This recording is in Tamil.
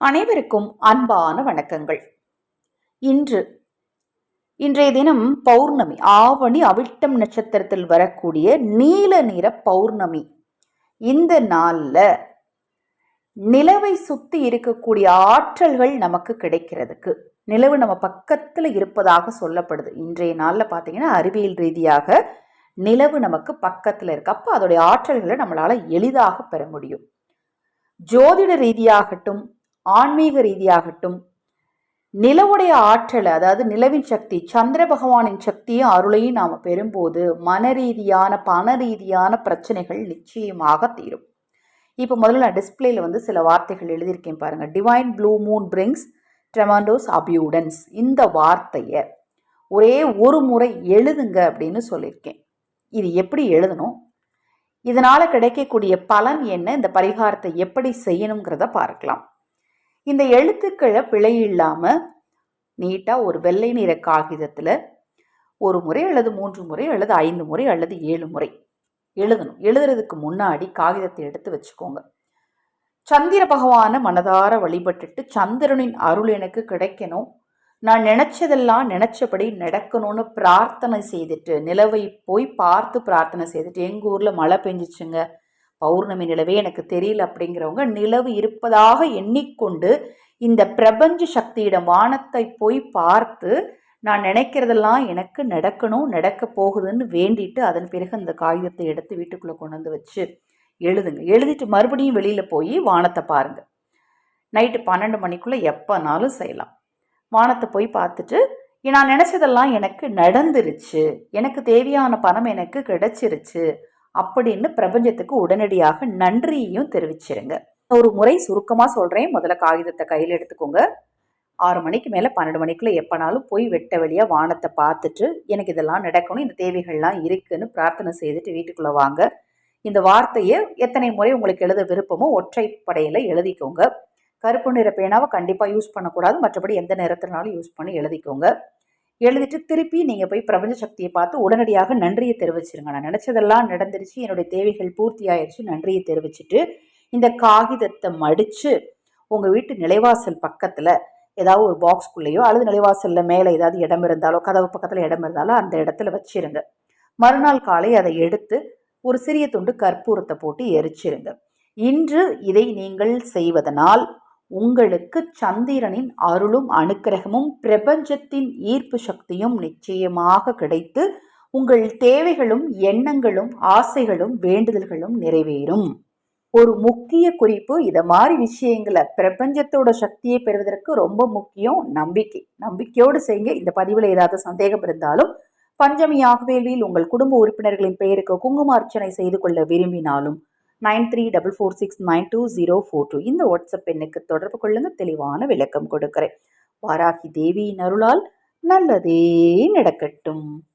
அனைவருக்கும் அன்பான வணக்கங்கள். இன்று இன்றைய தினம் பௌர்ணமி ஆவணி அவிட்டம் நட்சத்திரத்தில் வரக்கூடிய நீல நிற பௌர்ணமி. இந்த நாளில் நிலவை சுத்தி இருக்கக்கூடிய ஆற்றல்கள் நமக்கு கிடைக்கிறதுக்கு நிலவு நம்ம பக்கத்தில் இருப்பதாக சொல்லப்படுது. இன்றைய நாளில் பார்த்தீங்கன்னா அறிவியல் ரீதியாக நிலவு நமக்கு பக்கத்தில் இருக்கு. அப்போ அதோடைய ஆற்றல்களை நம்மளால் எளிதாக பெற முடியும். ஜோதிட ரீதியாகட்டும் ஆன்மீக ரீதியாகட்டும் நிலவுடைய ஆற்றலை அதாவது நிலவின் சக்தி சந்திர பகவானின் சக்தியும் அருளையும் நாம் பெறும்போது மன ரீதியான பண ரீதியான பிரச்சனைகள் நிச்சயமாக தீரும். இப்போ முதல்ல நான் டிஸ்பிளேல வந்து சில வார்த்தைகள் எழுதியிருக்கேன் பாருங்கள் divine blue moon brings tremendous abundance இந்த வார்த்தையை ஒரே ஒரு முறை எழுதுங்க அப்படின்னு சொல்லியிருக்கேன். இது எப்படி எழுதணும்? இதனால் கிடைக்கக்கூடிய பலன் என்ன? இந்த பரிகாரத்தை எப்படி செய்யணுங்கிறத பார்க்கலாம். இந்த எழுத்துக்களை பிழை இல்லாமல் நீட்டாக ஒரு வெள்ளை நிற காகிதத்தில் ஒரு முறை அல்லது மூன்று முறை அல்லது ஐந்து முறை அல்லது ஏழு முறை எழுதணும். எழுதுறதுக்கு முன்னாடி காகிதத்தை எடுத்து வச்சுக்கோங்க. சந்திர பகவானை மனதார வழிபட்டுட்டு சந்திரனின் அருள் எனக்கு கிடைக்கணும். நான் நினச்சதெல்லாம் நினச்சபடி நடக்கணும்னு பிரார்த்தனை செய்துட்டு நிலவை போய் பார்த்து பிரார்த்தனை செய்துட்டு எங்கள் ஊரில் மழை பெஞ்சிச்சுங்க. பௌர்ணமி நிலவே எனக்கு தெரியல அப்படிங்கிறவங்க நிலவு இருப்பதாக எண்ணிக்கொண்டு இந்த பிரபஞ்ச சக்தியிடம் வானத்தை போய் பார்த்து நான் நினைக்கிறதெல்லாம் எனக்கு நடக்கணும் நடக்க போகுதுன்னு வேண்டிட்டு அதன் பிறகு அந்த காகிதத்தை எடுத்து வீட்டுக்குள்ளே கொண்டு வந்து வச்சு எழுதுங்க. எழுதிட்டு மறுபடியும் வெளியில் போய் வானத்தை பாருங்கள் நைட்டு பன்னெண்டு மணிக்குள்ளே எப்போனாலும் செய்யலாம். வானத்தை போய் பார்த்துட்டு நான் நினச்சதெல்லாம் எனக்கு நடந்துருச்சு. எனக்கு தேவையான பணம் எனக்கு கிடைச்சிருச்சு. அப்படின்னு பிரபஞ்சத்துக்கு உடனடியாக நன்றியையும் தெரிவிச்சிருங்க. ஒரு முறை சுருக்கமாக சொல்கிறேன் முதல்ல காகிதத்தை கையில் எடுத்துக்கோங்க. ஆறு மணிக்கு மேலே பன்னெண்டு மணிக்குள்ளே எப்போனாலும் போய் வெட்ட வழியாக வானத்தை பார்த்துட்டு எனக்கு இதெல்லாம் நடக்கணும் இந்த தேவைகள்லாம் இருக்குன்னு பிரார்த்தனை செய்துட்டு வீட்டுக்குள்ளே வாங்க. இந்த வார்த்தையை எத்தனை முறை உங்களுக்கு எழுத விருப்பமோ ஒற்றை படையில் எழுதிக்கோங்க. கருப்பு நிற பேனாவை கண்டிப்பாக யூஸ் பண்ணக்கூடாது. மற்றபடி எந்த நேரத்தினாலும் யூஸ் பண்ணி எழுதிக்கோங்க. எழுதிட்டு திருப்பி நீங்கள் போய் பிரபஞ்ச சக்தியை பார்த்து உடனடியாக நன்றியை தெரிவிச்சிருங்க. நான் நினச்சதெல்லாம் நடந்துருச்சு. என்னுடைய தேவைகள் பூர்த்தி ஆயிடுச்சு நன்றியை தெரிவிச்சுட்டு இந்த காகிதத்தை மடித்து உங்கள் வீட்டு நிலைவாசல் பக்கத்தில் ஏதாவது ஒரு பாக்ஸ்குள்ளேயோ அல்லது நிலைவாசலில் மேலே ஏதாவது இடம் இருந்தாலோ கதவு பக்கத்தில் இடம் இருந்தாலோ அந்த இடத்துல வச்சிருங்க. மறுநாள் காலை அதை எடுத்து ஒரு சிறிய துண்டு கற்பூரத்தை போட்டு எரிச்சிருங்க. இன்று இதை நீங்கள் செய்வதனால் உங்களுக்கு சந்திரனின் அருளும் அனுக்கிரகமும் பிரபஞ்சத்தின் ஈர்ப்பு சக்தியும் நிச்சயமாக கிடைத்து உங்கள் தேவைகளும் எண்ணங்களும் ஆசைகளும் வேண்டுதல்களும் நிறைவேறும். ஒரு முக்கிய குறிப்பு இதை மாதிரி விஷயங்களை பிரபஞ்சத்தோட சக்தியை பெறுவதற்கு ரொம்ப முக்கியம் நம்பிக்கை. நம்பிக்கையோடு செய்யுங்க. இந்த பதிவில் ஏதாவது சந்தேகம் இருந்தாலும் பஞ்சமி ஆகவேலியில் உங்கள் குடும்ப உறுப்பினர்களின் பெயருக்கு குங்குமார்ச்சனை செய்து கொள்ள விரும்பினாலும் nine three double four six nine two zero four two. இந்த வாட்ஸ்அப் எண்ணுக்கு தொடர்பு கொள்ளுங்கள் தெளிவான விளக்கம் கொடுக்குறேன். வாராகி தேவியின் அருளால் நல்லதே நடக்கட்டும்.